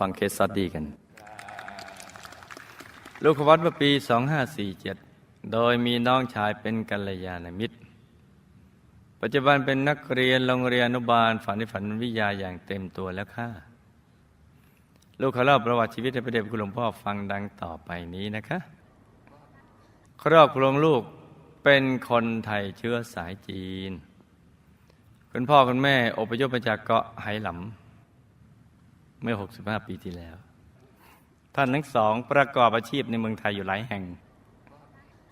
ฟังเคสสตดีกัน ลูกขวัญเมื่อปี 2547 โดยมีน้องชายเป็นกัลยาณมิตร ปัจจุบันเป็นนักเรียนโรงเรียนอนุบาลฝันในฝันวิทยาอย่างเต็มตัวแล้วค่ะ ลูกเขาเล่าประวัติชีวิตให้พระเดชพระคุณหลวงพ่อฟังดังต่อไปนี้นะคะ ครอบครัวลูกเป็นคนไทยเชื้อสายจีน คุณพ่อคุณแม่อพยพมาจากเกาะไหหลำ เมื่อ 65 ปีที่แล้ว ท่านทั้งสองประกอบอาชีพในเมืองไทยอยู่หลายแห่ง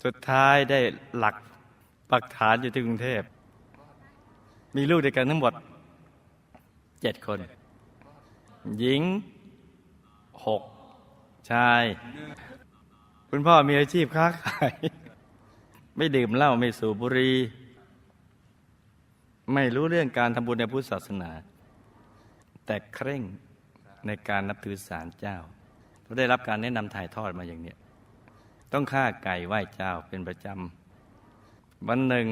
สุดท้ายได้หลักปักฐานอยู่ที่กรุงเทพ มีลูกด้วยกันทั้งหมดเจ็ดคน หญิงหกชาย คุณพ่อมีอาชีพค้าขาย ไม่ดื่มเหล้าไม่สูบบุหรี่ไม่รู้เรื่องการทำบุญในพุทธศาสนา แต่เคร่ง ในการนับถือศาลเจ้าเราได้รับการแนะนำถ่ายทอดมาอย่างเนี้ยต้องฆ่าไก่ไหว้เจ้าเป็นประจำวันหนึ่ง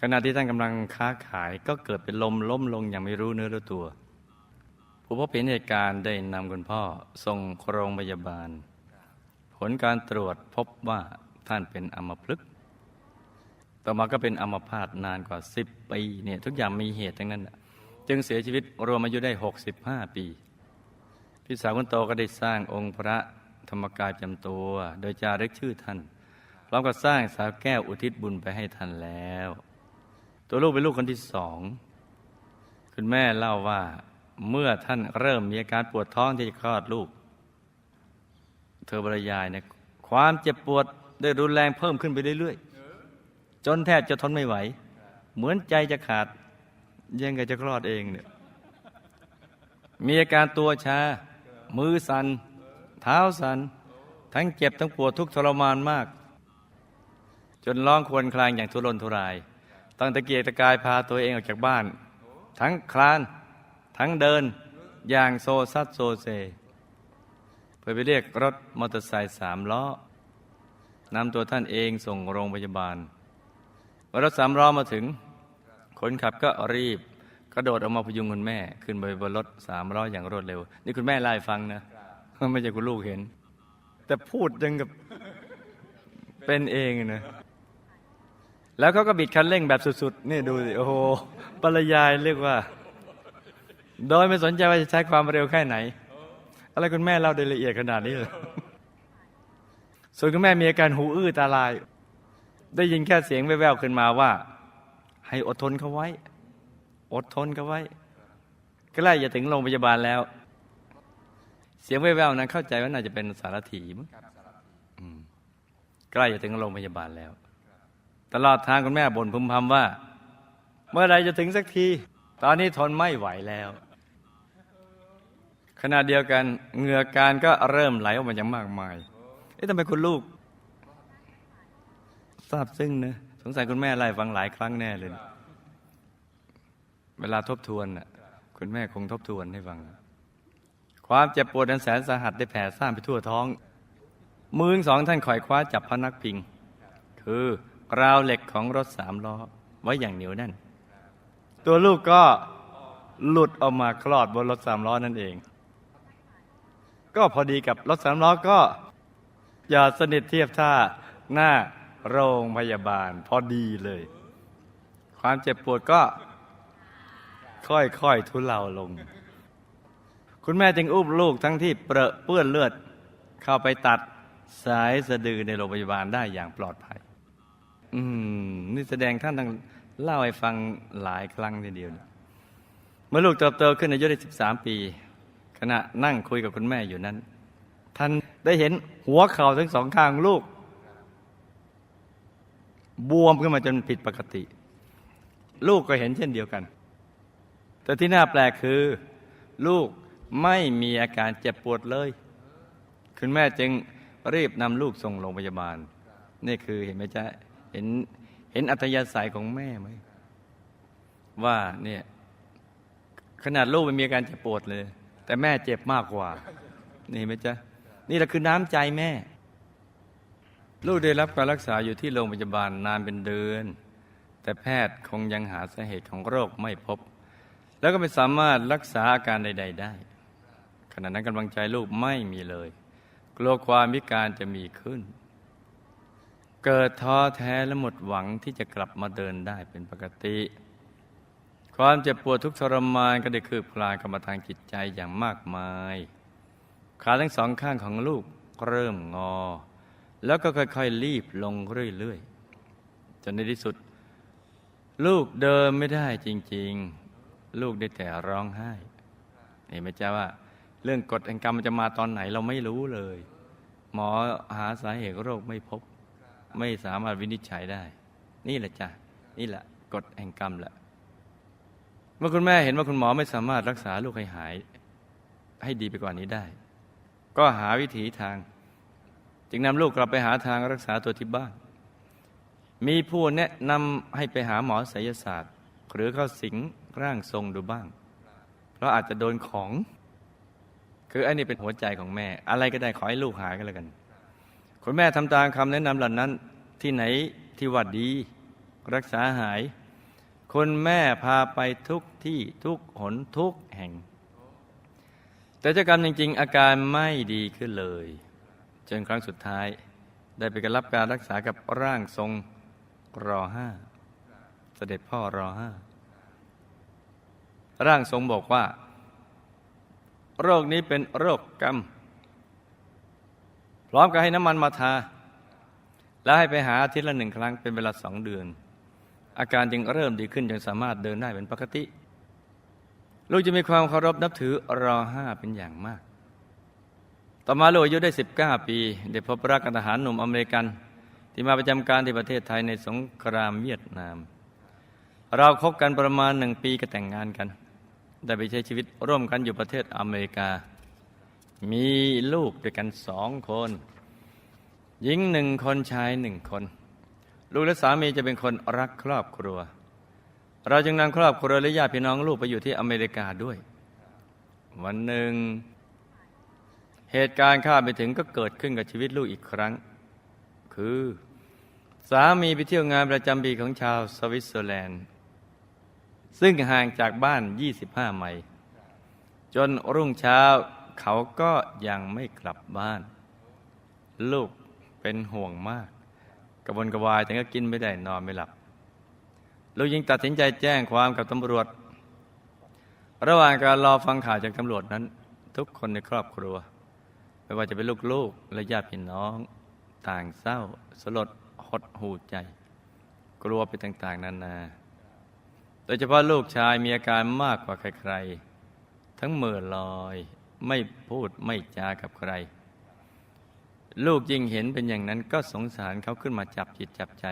ขณะที่ท่านกำลังค้าขายก็เกิดเป็นลมล้มลงอย่างไม่รู้เนื้อรู้ตัว ผู้พบเห็นเหตุการณ์ได้นำคุณพ่อส่งโรงพยาบาล ผลการตรวจพบว่าท่านเป็นอัมพฤกษ์ต่อมาก็เป็นอัมพาตนานกว่า10ปีเนี่ยทุกอย่างมีเหตุทั้งนั้นน่ะ จึงเสียชีวิตรวมอายุได้ 65 ปี พี่สาวคนโตก็ได้สร้างองค์พระธรรมกายจำตัว โดยจารึกชื่อท่านพร้อมกับสร้างสาวแก้วอุทิศบุญไปให้ท่านแล้ว ตัวลูกเป็นลูกคนที่สอง คุณแม่เล่าว่าเมื่อท่านเริ่มมีอาการปวดท้องที่จะคลอดลูก เธอบรรยายนะความเจ็บปวดได้รุนแรงเพิ่มขึ้นไปเรื่อยๆ จนแทบจะทนไม่ไหว เหมือนใจจะขาด ยังไงจะคลอดเองเนี่ยมีอาการตัวชา มือสัน่นเท้าสัน่นทั้งเจ็บทั้งปวดทุกทรมานมาก จนร้องครวญครางอย่างทุรนทุรายตั้งตะเกียกตะกายพาตัวเองออกจากบ้าน ทั้งคลาน ทั้งเดินอย่างโซซัดโซเซเพื่อไปเรียกรถมอเตอร์ไซค์สามล้อนำตัวท่านเองส่งโรงพยาบาลเมื่อรถสามล้อมาถึง คนขับก็รีบ กระโดดออกมาพยุงคุณแม่ ขึ้นไปบนรถสามล้ออย่างรวดเร็ว นี่คุณแม่ไล่ฟังนะไม่ใช่คุณลูกเห็น แต่พูดยังกับเป็นเองนะแล้วเขาก็บิดคันเร่งแบบสุดๆ นี่ดูสิ โอ้โหปรยายเรียกว่า โดยไม่สนใจว่าจะใช้ความเร็วแค่ไหน อะไรคุณแม่เล่าได้ละเอียดขนาดนี้เลยส่วนคุณแม่มีอาการหูอื้อตาลาย ได้ยินแค่เสียงแว่วๆขึ้นมาว่า ให้อดทนเขาไว้ อดทนเขาไว้ใกล้จะถึงโรงพยาบาลแล้ว เสียงแว่วๆนั้นเข้าใจว่าน่าจะเป็นสารถีมั้งใกล้จะถึงโรงพยาบาลแล้ว ตลอดทางคุณแม่บ่นพึมพำว่า เมื่อไรจะถึงสักที ตอนนี้ทนไม่ไหวแล้ว ขณะเดียวกันเหงื่อการก็เริ่มไหลออกมาอย่างมากมาย เอ๊ะทำไมคุณลูกทราบซึ้งนะ สงสัยคุณแม่ไล่ฟังหลายครั้งแน่เลย เวลาทบทวนน่ะคุณแม่คงทบทวนให้ฟัง ความเจ็บปวดอันแสนสาหัสได้แผ่ซ่านไปทั่วท้อง มือสองท่านคอยคว้าจับพนักพิง คือราวเหล็กของรถสามล้อ ไว้อย่างเหนียวแน่น ตัวลูกก็หลุดออกมาคลอดบนรถสามล้อนั่นเอง ก็พอดีกับรถสามล้อก็อย่าสนิทเทียบท่าหน้า โรงพยาบาล พอดีเลย ความเจ็บปวดก็ ค่อยๆทุเลาลง คุณแม่จึงอุ้มลูกทั้งที่เปรอะเปื้อนเลือด เข้าไปตัดสายสะดือในโรงพยาบาลได้อย่างปลอดภัย อืม นี่แสดงท่านต้องเล่าให้ฟังหลายครั้งทีเดียวนะเมื่อลูกเติบโตขึ้นอายุได้13 ปี ขณะนั่งคุยกับคุณแม่อยู่นั้น ท่านได้เห็นหัวเข่าทั้งสองข้างลูก บวมขึ้นมาจนผิดปกติ ลูกก็เห็นเช่นเดียวกัน แต่ที่น่าแปลกคือ ลูกไม่มีอาการเจ็บปวดเลย คุณแม่จึงรีบนำลูกส่งโรงพยาบาล นี่คือเห็นไหมจ๊ะเห็นเห็นอัธยาศัยของแม่ไหมว่าเนี่ยขนาดลูกไม่มีอาการเจ็บปวดเลย แต่แม่เจ็บมากกว่า นี่ไหมจ๊ะนี่แหละคือน้ำใจแม่ ลูกได้รับการรักษาอยู่ที่โรงพยาบาลนานเป็นเดือน แต่แพทย์คงยังหาสาเหตุของโรคไม่พบ แล้วก็ไม่สามารถรักษาอาการใด ๆ ได้ ขณะนั้นกำลังใจลูกไม่มีเลย กลัวความพิการจะมีขึ้น เกิดท้อแท้และหมดหวังที่จะกลับมาเดินได้เป็นปกติ ความเจ็บปวดทุกทรมานก็ได้คืบคลานกรรมาทางจิตใจอย่างมากมาย ขาทั้งสองข้างของลูกเริ่มงอ แล้วก็ค่อยๆรีบลงเรื่อยๆจนในที่สุด ลูกเดินไม่ได้จริง ๆ ลูกได้แต่ร้องไห้เห็นไหมจ๊ะว่า เรื่องกฎแห่งกรรมมันจะมาตอนไหนเราไม่รู้เลย หมอหาสาเหตุโรคไม่พบ ไม่สามารถวินิจฉัยได้ นี่แหละจ้ะนี่แหละกฎแห่งกรรมแหละเมื่อคุณแม่เห็นว่าคุณหมอไม่สามารถรักษาลูกให้หาย ให้ดีไปกว่านี้ได้ ก็หาวิถีทาง จึงนำลูกกลับไปหาทางรักษาตัวที่บ้าน มีผู้แนะนำให้ไปหาหมอไสยศาสตร์ หรือเข้าสิงร่างทรงดูบ้าง เพราะอาจจะโดนของ คืออันนี้เป็นหัวใจของแม่ อะไรก็ได้ขอให้ลูกหายกันแล้วกัน คุณแม่ทำตามคำแนะนำเหล่านั้นที่ไหนที่ว่าดี รักษาหาย คุณแม่พาไปทุกที่ทุกหนทุกแห่ง แต่เจ้ากรรมจริง ๆ อาการไม่ดีขึ้นเลย จนครั้งสุดท้ายได้ไปรับการรักษากับร่างทรงรอห้าเสด็จพ่อรอห้าร่างทรงบอกว่า โรคนี้เป็นโรคกรรม พร้อมกับให้น้ำมันมาทา แล้วให้ไปหาอาทิตย์ละหนึ่งครั้งเป็นเวลาสองเดือน อาการจึงเริ่มดีขึ้นจนสามารถเดินได้เป็นปกติ ลูกจะมีความเคารพนับถือรอห้าเป็นอย่างมาก ต่อมาลูกอายุได้ 19 ปี ได้พบรักกับทหารหนุ่มอเมริกัน ที่มาประจำการที่ประเทศไทยในสงครามเวียดนาม เราคบกันประมาณหนึ่งปีก็แต่งงานกัน ได้ไปใช้ชีวิตร่วมกันอยู่ประเทศอเมริกา มีลูกด้วยกันสองคน หญิงหนึ่งคนชายหนึ่งคน ลูกและสามีจะเป็นคนรักครอบครัว เราจึงนำครอบครัวและญาติพี่น้องลูกไปอยู่ที่อเมริกาด้วย วันหนึ่ง เหตุการณ์คาดไปถึงก็เกิดขึ้นกับชีวิตลูกอีกครั้ง คือ สามีไปเที่ยวงานประจำปีของชาวสวิตเซอร์แลนด์ ซึ่งห่างจากบ้าน 25 ไมล์จนรุ่งเช้าเขาก็ยังไม่กลับบ้าน ลูกเป็นห่วงมาก กระวนกระวายแต่ก็กินไม่ได้นอนไม่หลับ ลูกยิงตัดสินใจแจ้งความกับตำรวจ ระหว่างการรอฟังข่าวจากตำรวจนั้น ทุกคนในครอบครัว ไม่ว่าจะเป็นลูกๆและญาติพี่น้อง ต่างเศร้า สลดหดหูใจ กลัวไปต่างๆนานา โดยเฉพาะลูกชายมีอาการมากกว่าใครๆ ทั้งเมื่อลอยไม่พูดไม่จากับใคร ลูกยิ่งเห็นเป็นอย่างนั้นก็สงสารเขาขึ้นมาจับจิตจับใจ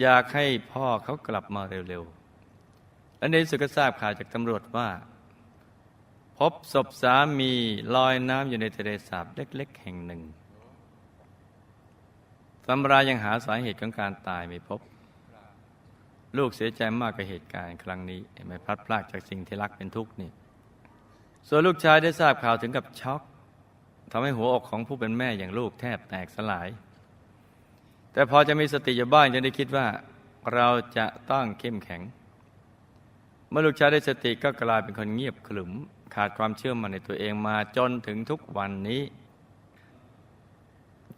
อยากให้พ่อเขากลับมาเร็วๆและในสุดก็ทราบข่าวจากตำรวจว่า บศพสามีลอยน้ำอยู่ในทะเลสาบเล็ก ๆ แห่งหนึ่งตำรายังหาสาเหตุของการตายไม่พบ ลูกเสียใจมากกับเหตุการณ์ครั้งนี้ไม่พัดพรากจากสิ่งที่รักเป็นทุกข์นี่ส่วนลูกชายได้ทราบข่าวถึงกับช็อกทำให้หัวอกของผู้เป็นแม่อย่างลูกแทบแตกสลาย แต่พอจะมีสติอยู่บ้างจะได้คิดว่าเราจะต้องเข้มแข็ง เมื่อลูกชายได้สติก็กลายเป็นคนเงียบขรึม ขาดความเชื่อมั่นในตัวเองมาจนถึงทุกวันนี้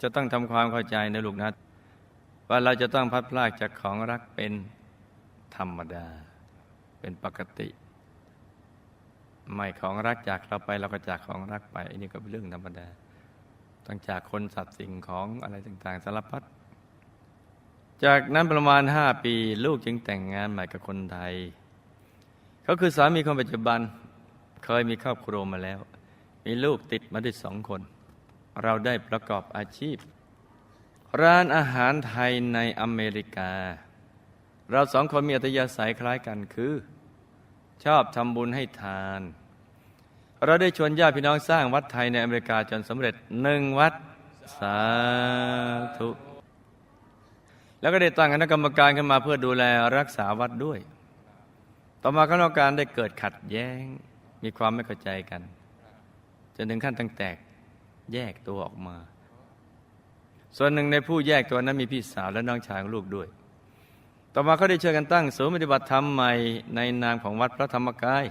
จะต้องทำความเข้าใจในลูกนะว่าเราจะต้องพัดพลากจากของรักเป็นธรรมดา เป็นปกติ ไม่ของรักจากเราไปเราก็จากของรักไปอันนี้ก็เป็นเรื่องธรรมดาต้องจากคนสัตว์สิ่งของอะไรต่างๆสารพัดจากนั้นประมาณห้าปี ลูกจึงแต่งงานใหม่กับคนไทย เขาคือสามีคนปัจจุบัน เคยมีครอบครัวมาแล้ว มีลูกติดมาด้วยสองคน เราได้ประกอบอาชีพ ร้านอาหารไทยในอเมริกา เราสองคนมีอัตยาศัยคล้ายกันคือ ชอบทำบุญให้ทาน เราได้ชวนญาติพี่น้องสร้างวัดไทยในอเมริกาจนสำเร็จหนึ่งวัดสาธุแล้วก็ได้ตั้งคณะกรรมการขึ้นมาเพื่อดูแลรักษาวัดด้วย ต่อมาคณะกรรมการได้เกิดขัดแย้ง มีความไม่เข้าใจกัน จนถึงขั้นตั้งแตกแยกตัวออกมา ส่วนหนึ่งในผู้แยกตัวนั้นมีพี่สาวและน้องชายของลูกด้วย ต่อมาเขาได้เช่วยกันตั้งศูนย์ปฏิบัติธรรมใหม่ในนามของวัดพระธรรมกาย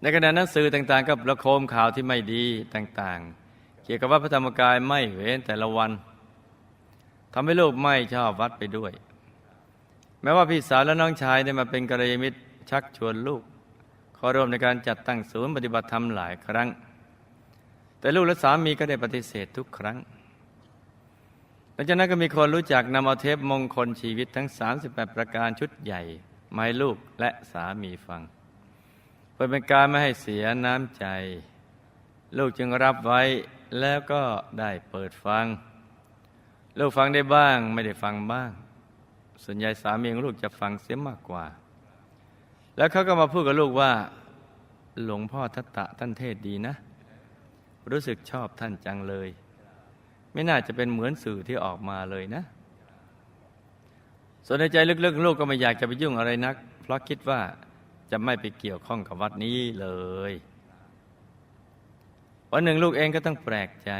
ในขณะนั้นสื่อต่างๆก็ประโคมข่าวที่ไม่ดีต่างๆ เกี่ยวกับวัดพระธรรมกายไม่เว้นแต่ละวันทำให้ลูกไม่ชอบวัดไปด้วย แม้ว่าพี่สาวและน้องชายได้มาเป็นกัลยาณมิตร ชักชวนลูกขอร่วมในการจัดตั้งศูนย์ปฏิบัติธรรมหลายครั้ง แต่ลูกและสามีก็ได้ปฏิเสธทุกครั้งหลังจากนั้นก็มีคนรู้จักนำเอาเทปมงคลชีวิตทั้ง 38 ประการชุดใหญ่มาให้ลูกและสามีฟัง เพื่อเป็นการไม่ให้เสียน้ำใจ ลูกจึงรับไว้แล้วก็ได้เปิดฟัง ลูกฟังได้บ้างไม่ได้ฟังบ้าง ส่วนใหญ่สามีของลูกจะฟังเสียมากกว่า แล้วเขาก็มาพูดกับลูกว่า หลวงพ่อทัตตะท่านเทศดีนะ รู้สึกชอบท่านจังเลย ไม่น่าจะเป็นเหมือนสื่อที่ออกมาเลยนะ ส่วนในใจลึกๆ ลูกก็ไม่อยากจะไปยุ่งอะไรนัก เพราะคิดว่าจะไม่ไปเกี่ยวข้องกับวัดนี้เลยวันหนึ่งลูกเองก็ต้องแปลกใจ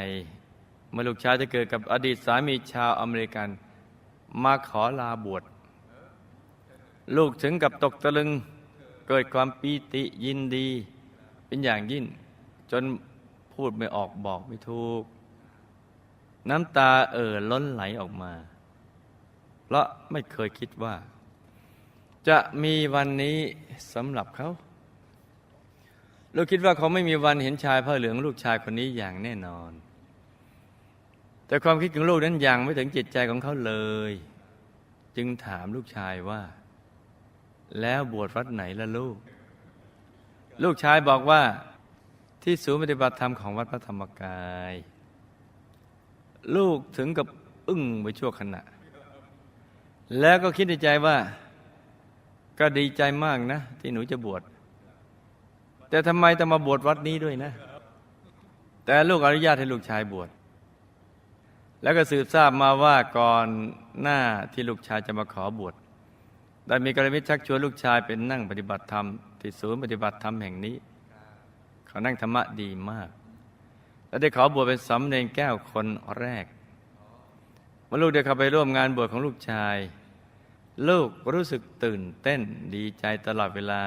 เมื่อลูกชายจะเกิดกับอดีตสามีชาวอเมริกัน มาขอลาบวชลูกถึงกับตกตะลึง เกิดความปีติยินดี เป็นอย่างยิ่ง จนพูดไม่ออกบอกไม่ถูก น้ำตาเอ่อล้นไหลออกมา เพราะไม่เคยคิดว่า จะมีวันนี้สำหรับเขาลูกคิดว่าเขาไม่มีวันเห็นชายผ้าเหลืองลูกชายคนนี้อย่างแน่นอน แต่ความคิดของลูกนั้นยังไม่ถึงจิตใจของเขาเลย จึงถามลูกชายว่า แล้วบวชวัดไหนล่ะลูก ลูกชายบอกว่าที่ศูนย์ปฏิบัติธรรมของวัดพระธรรมกาย ลูกถึงกับอึ้งไปชั่วขณะ แล้วก็คิดในใจว่า ก็ดีใจมากนะ ที่หนูจะบวชแต่ทำไมต้องมาบวชวัดนี้ด้วยนะ แต่ลูกอนุญาตให้ลูกชายบวชแล้วก็สืบทราบมาว่าก่อนหน้าที่ลูกชายจะมาขอบวช ได้มีกรมิตชักชวนลูกชายเป็นนั่งปฏิบัติธรรมที่ศูนย์ปฏิบัติธรรมแห่งนี้ เขานั่งธรรมะดีมาก และได้ขอบวชเป็นสำเนงแก้วคนแรกเมื่อลูกได้เข้าไปร่วมงานบวชของลูกชาย ลูกรู้สึกตื่นเต้นดีใจตลอดเวลา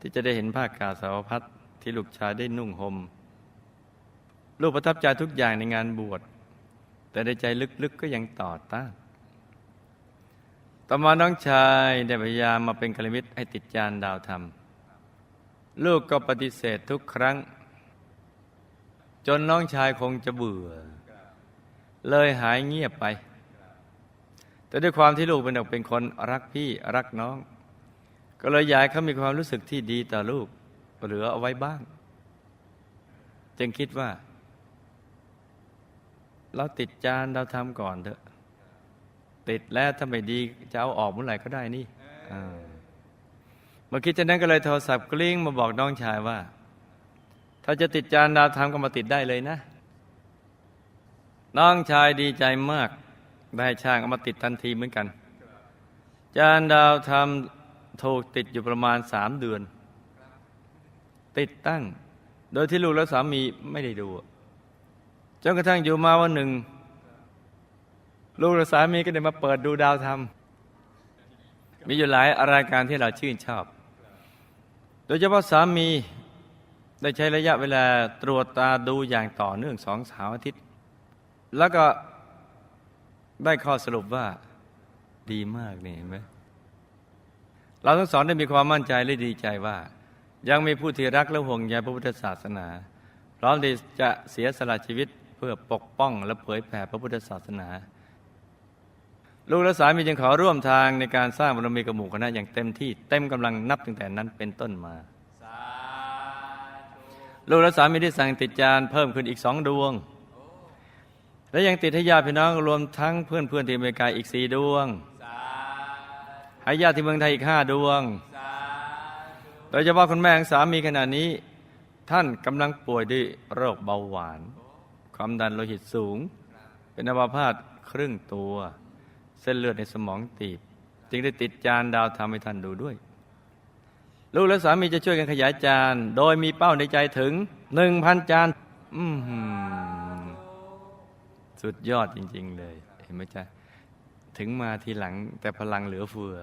ที่จะได้เห็นผ้ากาสาวพัดที่ลูกชายได้นุ่งหม่มลูกประทับใจทุกอย่างในงานบวชแต่ในใจลึกๆก็ยังต่อต้าน ต่อมาน้องชายได้พยายามมาเป็นกลมิตรให้ติดจานดาวธรรม ลูกก็ปฏิเสธทุกครั้ง จนน้องชายคงจะเบื่อ เลยหายเงียบไป แต่ด้วยความที่ลูกเป็นเด็กเป็นคนรักพี่รักน้อง ก็เลยอยากเขามีความรู้สึกที่ดีต่อลูกเหลือเอาไว้บ้าง จึงคิดว่า เราติดจานเราทำก่อนเถอะ ติดแล้วถ้าไม่ดีจะเอาออกเมื่อไหร่ก็ได้นี่เมื่อคิดจะนั้นก็เลยโทรศัพท์กลิ้งมาบอกน้องชายว่า ถ้าจะติดจานดาวทำก็มาติดได้เลยนะ น้องชายดีใจมาก ได้ช่างเอามาติดทันทีเหมือนกัน จานดาวทำถูกติดอยู่ประมาณสามเดือน ติดตั้ง โดยที่ลูกและสามีไม่ได้ดูจนกระทั่งอยู่มาวันหนึ่ง ลูกและสามีก็ได้มาเปิดดูดาวธรรม มีอยู่หลายรายการที่เราชื่นชอบ โดยเฉพาะสามีได้ใช้ระยะเวลาตรวจตาดูอย่างต่อเนื่องสองสามอาทิตย์ แล้วก็ได้ข้อสรุปว่าดีมากนี่เห็นไหมเราทั้งสองได้มีความมั่นใจและดีใจว่า ยังมีผู้ที่รักและห่วงใยพระพุทธศาสนา พร้อมที่จะเสียสละชีวิตเพื่อปกป้องและเผยแผ่พระพุทธศาสนา ลูกและสามีจึงขอร่วมทางในการสร้างบารมีกับหมู่คณะอย่างเต็มที่เต็มกำลังนับตั้งแต่นั้นเป็นต้นมา ลูกและสามีได้สั่งติดจานเพิ่มขึ้นอีกสองดวง และยังติดให้ญาติพี่น้องรวมทั้งเพื่อนเพื่อนที่อเมริกาอีกสี่ดวงให้ญาติที่เมืองไทยอีกห้าดวง โดยเฉพาะคุณแม่ของสามีขณะนี้ ท่านกำลังป่วยด้วยโรคเบาหวาน ความดันโลหิตสูง เป็นอัมพาตครึ่งตัว เส้นเลือดในสมองตีบ จึงได้ติดจานดาวทำให้ท่านดูด้วย ลูกและสามีจะช่วยกันขยายจาน โดยมีเป้าในใจถึงหนึ่งพันจานสุดยอดจริง ๆ เลย เห็นไหมจ๊ะ ถึงมาทีหลังแต่พลังเหลือเฟือ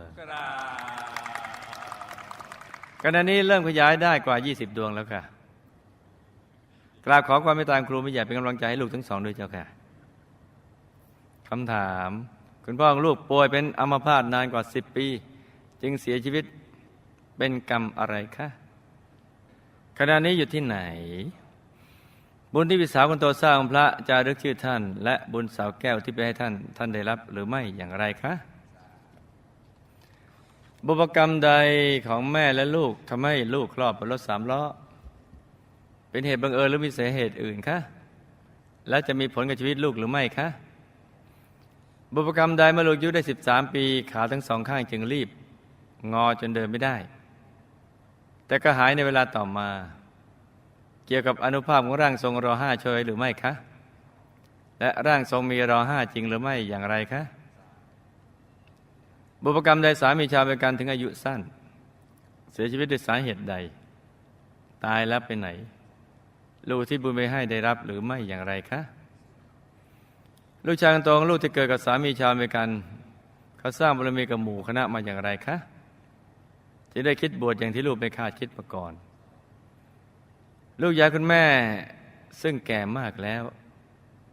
ขณะนี้เริ่มขยายได้กว่า 20 ดวงแล้วค่ะ กราบขอความเมตตาครูไม่ใหญ่เป็นกำลังใจให้ลูกทั้งสองด้วยเจ้าค่ะคำถาม คุณพ่อของลูกป่วยเป็นอัมพาตนานกว่า10ปี จึงเสียชีวิตเป็นกรรมอะไรคะขณะนี้อยู่ที่ไหน บุญที่พี่สาวคนโตสร้างพระจารึกชื่อท่าน และบุญสาวแก้วที่ไปให้ท่าน ท่านได้รับหรือไม่อย่างไรคะบุพกรรมใดของแม่และลูกทำให้ลูกคลอดบนรถสามล้อ เป็นเหตุบังเอิญหรือมีสาเหตุอื่นคะและจะมีผลกับชีวิตลูกหรือไม่คะ บุพกรรมใดเมื่อลูกยุได้ 13 ปี ขาทั้งสองข้างจึงรีบ งอจนเดินไม่ได้ แต่ก็หายในเวลาต่อมา เกี่ยวกับอนุภาพของร่างทรงรอห้าช่วยหรือไม่คะ และร่างทรงมีรอห้าจริงหรือไม่อย่างไรคะ บุพกรรมใดสามีชาวเมกันถึงอายุสั้น เสียชีวิตด้วยสาเหตุใด ตายแล้วไปไหน ลูกที่บุญไปให้ได้รับหรือไม่อย่างไรคะ ลูกชายคนโตของลูกที่เกิดกับสามีชาวอเมริกัน เขาสร้างบารมีกับหมู่คณะมาอย่างไรคะจะได้คิดบวชอย่างที่ลูกไม่คาดคิดมาก่อน ลูกยายคุณแม่ซึ่งแก่มากแล้ว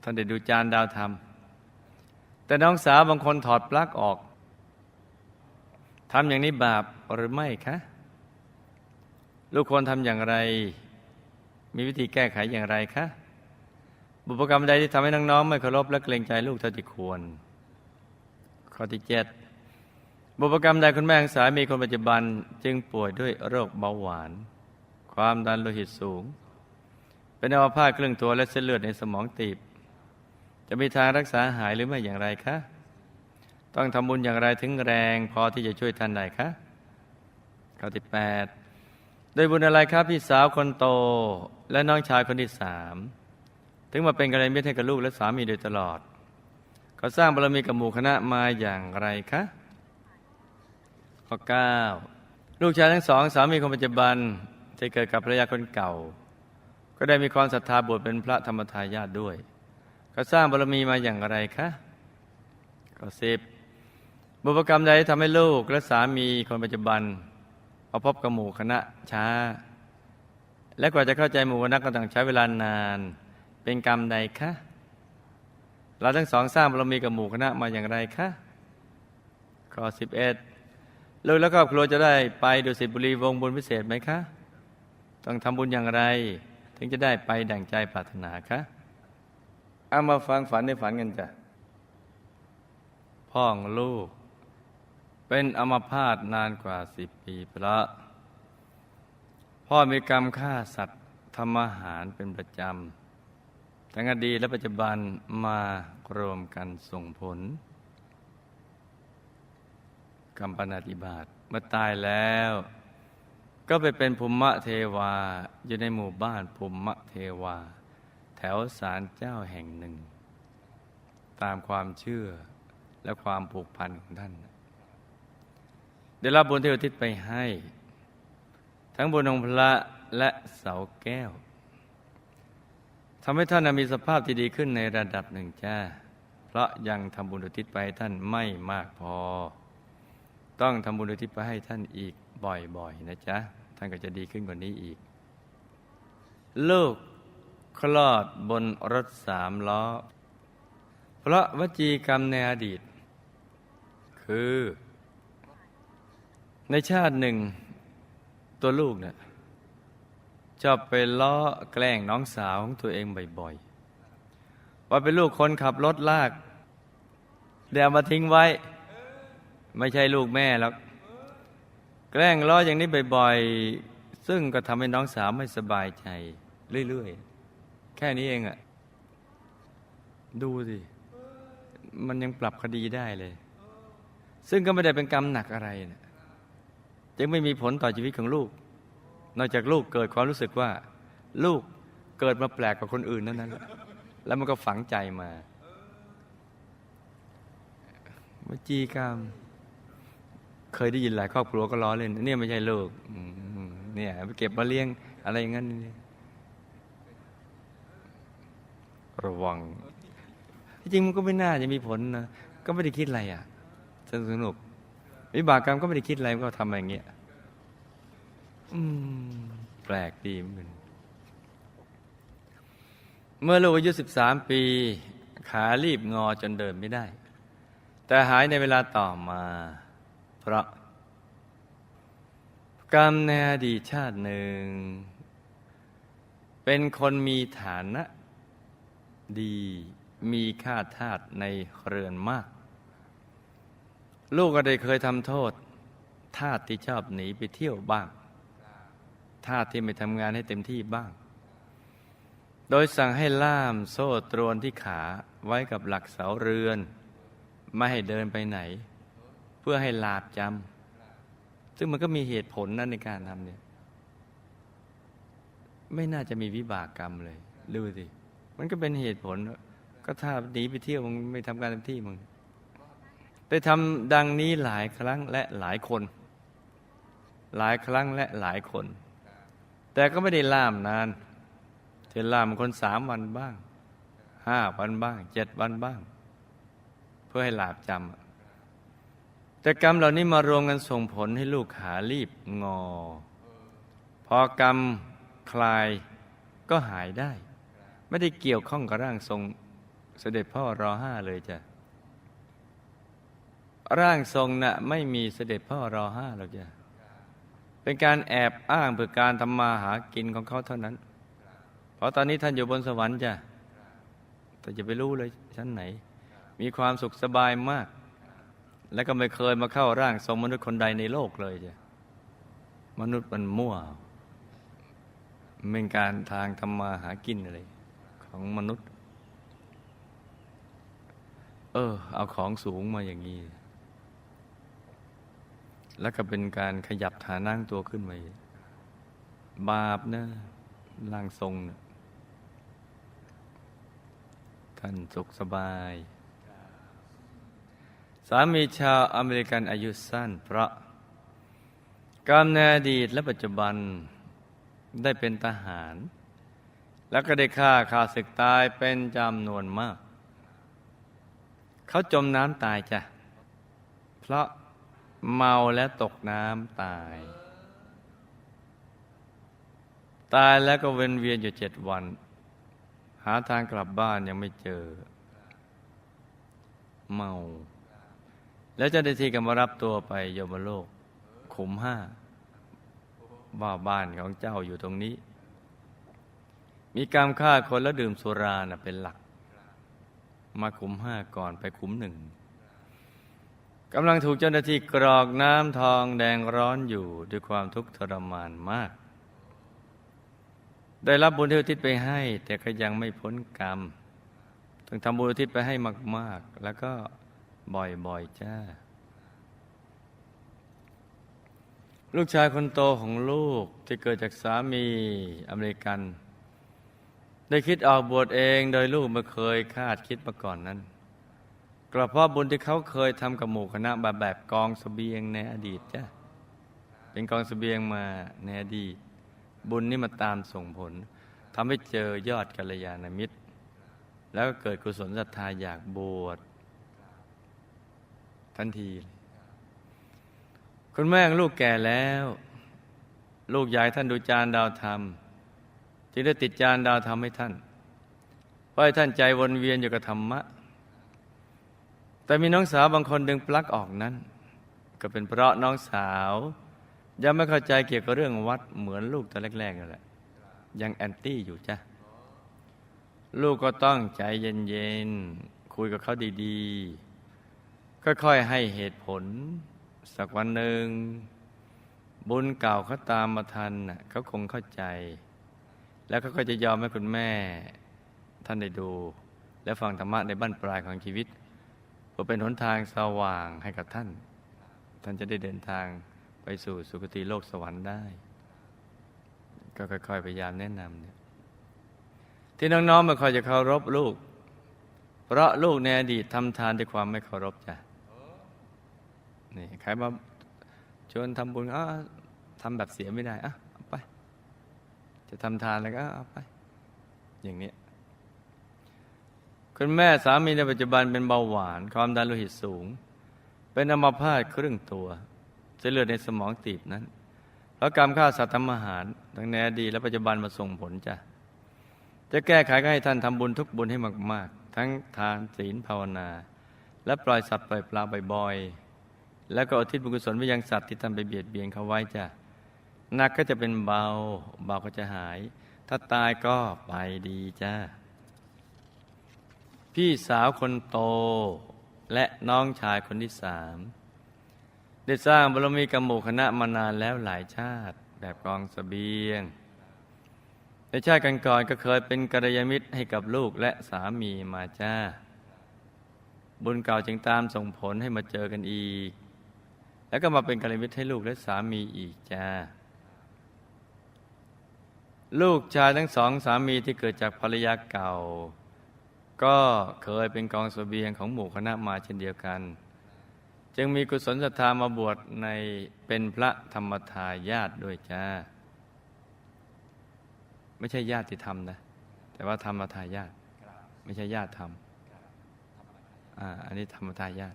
ท่านได้ดูจานดาวธรรม แต่น้องสาวบางคนถอดปลั๊กออกทำอย่างนี้บาปหรือไม่คะ ลูกควรทำอย่างไร มีวิธีแก้ไขอย่างไรคะ บุพกรรมใดที่ทำให้น้องๆไม่เคารพและเกรงใจลูกเท่าที่ควร ข้อที่เจ็ดบุพกรรมใดคุณแม่ของสามีคนปัจจุบัน จึงป่วยด้วยโรคเบาหวาน ความดันโลหิตสูง เป็นอัมพาตครึ่งตัวและเส้นเลือดในสมองตีบ จะมีทางรักษาหายหรือไม่อย่างไรคะ ต้องทำบุญอย่างไรถึงแรงพอที่จะช่วยท่านได้คะข้อที่แปดโดยบุญอะไรครับพี่สาวคนโตและน้องชายคนที่สาม ถึงมาเป็นกระไรมิตรให้กับลูกและสามีโดยตลอด เขาสร้างบารมีกับหมู่คณะมาอย่างไรคะข้อ9ลูกชายทั้งสองสามีคนปัจจุบันที่เกิดกับภรรยาคนเก่า ก็ได้มีความศรัทธาบวชเป็นพระธรรมทายาทด้วย เขาสร้างบารมีมาอย่างไรคะข้อสิบบุพกรรมใดทำให้ลูกและสามีคนปัจจุบันมาพบกับหมู่คณะช้า และกว่าจะเข้าใจหมู่คณะก็ต้องใช้เวลานาน เป็นกรรมใดคะเราทั้งสองสร้างบารมีกับหมู่คณะมาอย่างไรคะข้อสิบเอ็ดลูกและครอบครัวจะได้ไปดูสิตบุรีวงบุญพิเศษไหมคะ ต้องทำบุญอย่างไร ถึงจะได้ไปดั่งใจปรารถนาคะเอามาฟังฝันในฝันกันจ้ะพ่อองลูก เป็นอัมพาตนานกว่าสิบปีเพราะพ่อมีกรรมฆ่าสัตว์ทำอาหารเป็นประจำ ทั้งอดีตและปัจจุบันมารวมกันส่งผลกรรมปนาติบาตเมื่อตายแล้ว ก็ไปเป็นภูมิเทวาอยู่ในหมู่บ้านภูมิเทวา แถวศาลเจ้าแห่งหนึ่ง ตามความเชื่อและความผูกพันของท่าน ได้รับบุญเที่อุทิศไปให้ ทั้งบุญองค์พระและเสาแก้ว ทำให้ท่านมีสภาพที่ดีขึ้นในระดับหนึ่งจ้า เพราะยังทำบุญอุทิศไปท่านไม่มากพอ ต้องทำบุญอุทิศไปให้ท่านอีกบ่อยๆนะจ๊ะ ท่านก็จะดีขึ้นกว่านี้อีก ลูกคลอดบนรถสามล้อ เพราะวจีกรรมในอดีต คือ ในชาติหนึ่ง ตัวลูกเนะี่ย ชอบไปล้อแกล้งน้องสาวของตัวเองบ่อยๆ ว่าเป็นลูกคนขับรถลากเดี๋ยวมาทิ้งไว้ ไม่ใช่ลูกแม่หรอกแกล้งล้ออย่างนี้บ่อยๆ ซึ่งก็ทำให้น้องสาวไม่สบายใจ เรื่อยๆ แค่นี้เองอะดูสิ มันยังปรับคดีได้เลย ซึ่งก็ไม่ได้เป็นกรรมหนักอะไรนะจึงไม่มีผลต่อชีวิตของลูก นอกจากลูกเกิดความรู้สึกว่า ลูกเกิดมาแปลกกว่าคนอื่นนั้นนั้นแล้วมันก็ฝังใจมาวจีกรรม เคยได้ยินหลายครอบครัวก็ล้อเล่นเนี่ยไม่ใช่ลูกอืมเนี่ยไปเก็บมาเลี้ยงอะไรอย่างนั้นระวังที่จริงมันก็ไม่น่าจะมีผลนะก็ไม่ได้คิดอะไรอะสนุกวิบากกรรมก็ไม่ได้คิดอะไรมันก็ทำอย่างเงี้ย แปลกดีเหมือนกันเมื่อลูกอายุสิบสามปี ขารีบงอจนเดินไม่ได้ แต่หายในเวลาต่อมา เพราะ กรรมในอดีตชาติหนึ่ง เป็นคนมีฐานะ ดีมีค่าทาสในเรือนมาก ลูกก็ได้เคยทำโทษทาสที่ชอบหนีไปเที่ยวบ้าง ทาที่ไม่ทำงานให้เต็มที่บ้าง โดยสั่งให้ล่ามโซ่ตรวนที่ขาไว้กับหลักเสาเรือน ไม่ให้เดินไปไหน เพื่อให้ลาบจำซึ่งมันก็มีเหตุผลนั่นในการทำเนี่ย ไม่น่าจะมีวิบากกรรมเลย ดูสิ มันก็เป็นเหตุผล ก็ถ้าหนีไปเที่ยวมึงไม่ทำการเต็มที่มึงได้ทำดังนี้หลายครั้งและหลายคน หลายครั้งและหลายคน แต่ก็ไม่ได้ล่ามนานเช่นล่ามคนสามวันบ้างห้าวันบ้างเจ็ดวันบ้าง เพื่อให้หลาบจำแต่กรรมเหล่านี้มารวมกันส่งผลให้ลูกขารีบงอ พอกรรมคลายก็หายได้ ไม่ได้เกี่ยวข้องกับร่างทรงเสด็จพ่อรอห้าเลยจ้ะร่างทรงน่ะไม่มีเสด็จพ่อรอห้าหรอกจ้ะ เป็นการแอบอ้างเพื่อการทำมาหากินของเขาเท่านั้น เพราะตอนนี้ท่านอยู่บนสวรรค์จ้ะแต่จะไปรู้เลยชั้นไหน มีความสุขสบายมาก และก็ไม่เคยมาเข้าร่างทรงมนุษย์คนใดในโลกเลยจ้ะมนุษย์มันมั่วเป็นการทางทำมาหากินอะไรของมนุษย์ เออ เอาของสูงมาอย่างนี้ แล้วก็เป็นการขยับฐานั่งตัวขึ้นมาอีกบาปนะร่างทรงนะท่านสุขสบาย สามีชาวอเมริกันอายุสั้นเพราะกรรมในอดีตและปัจจุบันได้เป็นทหาร แล้วก็ได้ฆ่าข่าศึกตายเป็นจำนวนมาก เขาจมน้ำตายจ้ะ เพราะ เมาและตกน้ำตาย ตายแล้วก็เวียนเวียนอยู่เจ็ดวัน หาทางกลับบ้านยังไม่เจอ เมา แล้วเจ้าหน้าที่ก็มารับตัวไปโยมโลก ขุมห้าว่าบ้านของเจ้าอยู่ตรงนี้ มีกรรฆ่าคนแล้วดื่มสุรานะเป็นหลัก มาขุมห้าก่อนไปขุมหนึ่ง กำลังถูกเจ้าหน้าที่กรอกน้ำทองแดงร้อนอยู่ด้วยความทุกข์ทรมานมาก ได้รับบุญที่อุทิศไปให้ แต่ก็ยังไม่พ้นกรรมต้องทำบุญอุทิศไปให้มาก ๆ แล้วก็บ่อยๆจ้า ลูกชายคนโตของลูกที่เกิดจากสามีอเมริกัน ได้คิดออกบวชเองโดยลูกไม่เคยคาดคิดมาก่อนนั้น ก็เพาะบุญที่เขาเคยทำกับหมู่คณะแบบแบบกองสเสบียงในอดีตจ้ะเป็นกองสเสบียงมาในอดีต บุญนี่มาตามส่งผลทำให้เจอยอดกัลยาณมิตร แล้วก็เกิดกุศลศรัทธาอยากบวชทันที คุณแม่ลูกแก่แล้ว ลูกยากท่านดูจานดาวธรรมจึงได้ติดจานดาวธรรมให้ท่านเพราะท่านใจวนเวียนอยู่กับธรรมะ แต่มีน้องสาวบางคนดึงปลั๊กออกนั้น ก็เป็นเพราะน้องสาว ยังไม่เข้าใจเกี่ยวกับเรื่องวัดเหมือนลูกตอนแรกๆนั่นแหละ ยังแอนตี้อยู่จ้ะลูกก็ต้องใจเย็นๆ คุยกับเขาดีๆ ค่อยๆ ให้เหตุผล สักวันหนึ่ง บุญเก่าเขาตามมาทันน่ะเขาคงเข้าใจ แล้วเขาก็จะยอมให้คุณแม่ ท่านได้ดู และฟังธรรมะในบ้านปลายของชีวิต เพื่อเป็นหนทางสว่างให้กับท่าน ท่านจะได้เดินทางไปสู่สุคติโลกสวรรค์ได้ ก็ค่อยๆพยายามแนะนำเนี่ยที่น้องๆไม่ค่อยจะเคารพลูก เพราะลูกในอดีตทำทานด้วยความไม่เคารพจ้ะนี่ใครมาชวนทำบุญอะทำแบบเสียไม่ได้อะเอาไป จะทำทานแล้วก็เอาไป อย่างนี้ คุณแม่สามีในปัจจุบันเป็นเบาหวาน ความดันโลหิตสูง เป็นอัมพาตครึ่งตัวเส้นเลือดในสมองตีบนั้นเพราะกรรมฆ่าสัตว์ทำอาหารทั้งในอดีตและปัจจุบันมาส่งผลจ้ะจะแก้ไขก็ให้ท่านทำบุญทุกบุญให้มาก ๆ ทั้งทานศีลภาวนา และปล่อยสัตว์ปล่อยปลาบ่อยๆแล้วก็อุทิศบุญกุศลไปยังสัตว์ที่ท่านไปเบียดเบียนเขาไว้จ้ะหนักก็จะเป็นเบา เบาก็จะหาย ถ้าตายก็ไปดีจ้า พี่สาวคนโตและน้องชายคนที่สามได้สร้างบารมีกับหมู่คณะมานานแล้วหลายชาติแบบกองสเสบียง ในชาติกันก่อนก็เคยเป็นกัลยาณมิตรให้กับลูกและสามีมาจ้า บุญเก่าจึงตามส่งผลให้มาเจอกันอีก แล้วก็มาเป็นกัลยาณมิตรให้ลูกและสามีอีกจ้า ลูกชายทั้งสองสามีที่เกิดจากภรรยาเก่า ก็เคยเป็นกองสเสบียงของหมู่คณะมาเช่นเดียวกัน จึงมีกุศลศรัทธามาบวชในเป็นพระธรรมทายาทด้วยจ้า ไม่ใช่ญาติธรรมนะ แต่ว่าธรรมทายาทไม่ใช่ญาติธรรมอ่าอันนี้ธรรมทายาท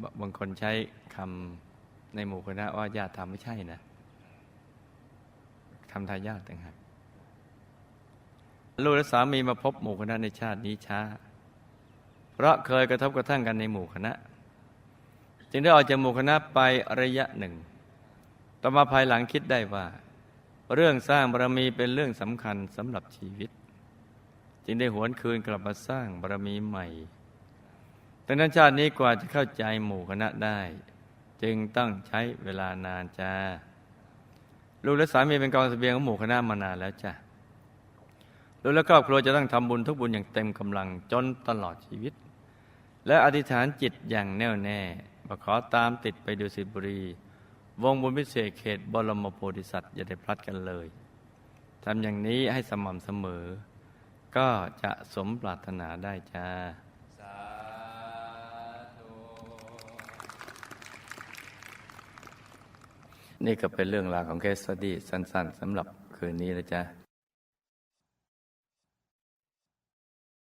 บบางคนใช้คำในหมู่คณะว่าญาติธรรมไม่ใช่นะธรรมทายาทต่างหาก ลูกและสามีมาพบหมู่คณะในชาตินี้ช้า เพราะเคยกระทบกระทั่งกันในหมู่คณะ จึงได้ออกจากหมู่คณะไประยะหนึ่ง ต่อมาภายหลังคิดได้ว่า เรื่องสร้างบารมีเป็นเรื่องสำคัญสำหรับชีวิต จึงได้หวนคืนกลับมาสร้างบารมีใหม่ดังนั้นชาตินี้กว่าจะเข้าใจหมู่คณะได้ จึงต้องใช้เวลานานจ้าลูกและสามีเป็นกองเสบียงของหมู่คณะมานานแล้วจ้ะ ลูกและครอบครัวจะต้องทำบุญทุกบุญอย่างเต็มกำลังจนตลอดชีวิต และอธิษฐานจิตอย่างแน่วแน่มาขอตามติดไปดูสิบุรี วงบุญพิเศษเขตบรมโพธิสัตว์อย่าได้พลัดกันเลยทำอย่างนี้ให้สม่ำเสมอ ก็จะสมปรารถนาได้จ้านี่ก็เป็นเรื่องราวของเคสสตี้สั้นๆสำหรับคืนนี้นะจ๊ะ